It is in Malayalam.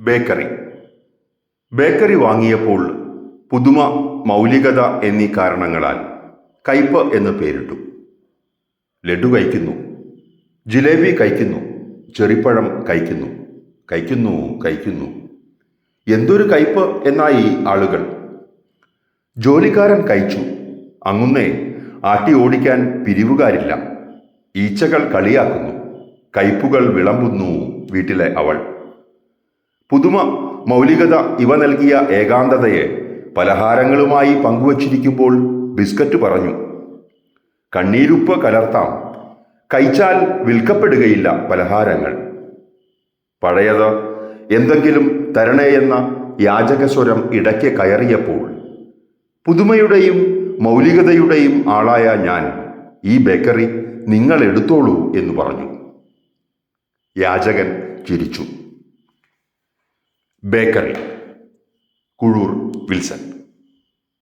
ബേക്കറി. ബേക്കറി വാങ്ങിയപ്പോൾ പുതുമ മൗലികത എന്നീ കാരണങ്ങളാൽ കയ്പ് എന്ന് പേരിട്ടു. ലഡു കഴിക്കുന്നു ജിലേബി കഴിക്കുന്നു ചെറിപ്പഴം കഴിക്കുന്നു കഴിക്കുന്നു കഴിക്കുന്നു. എന്തൊരു കയ്പ് എന്നായി ആളുകൾ. ജോലിക്കാരൻ കഴിച്ചു അങ്ങുന്നേ ആട്ടി ഓടിക്കാൻ പിരിവുകാരില്ല. ഈച്ചകൾ കളിയാക്കുന്നു കയ്പുകൾ വിളമ്പുന്നു വീട്ടിലെ അവൾ. പുതുമ മൗലികത ഇവ നൽകിയ ഏകാന്തതയെ പലഹാരങ്ങളുമായി പങ്കുവച്ചിരിക്കുമ്പോൾ ബിസ്ക്കറ്റ് പറഞ്ഞു. കണ്ണീരുപ്പ് കലർത്താം. കഴിച്ചാൽ വിൽക്കപ്പെടുകയില്ല പലഹാരങ്ങൾ. പഴയത് എന്തെങ്കിലും തരണേയെന്ന യാചകസ്വരം ഇടയ്ക്ക് കയറിയപ്പോൾ പുതുമയുടെയും മൗലികതയുടെയും ആളായ ഞാൻ ഈ ബേക്കറി നിങ്ങൾ എടുത്തോളൂ എന്ന് പറഞ്ഞു. യാചകൻ ചിരിച്ചു. Bakery Kuzhur Wilson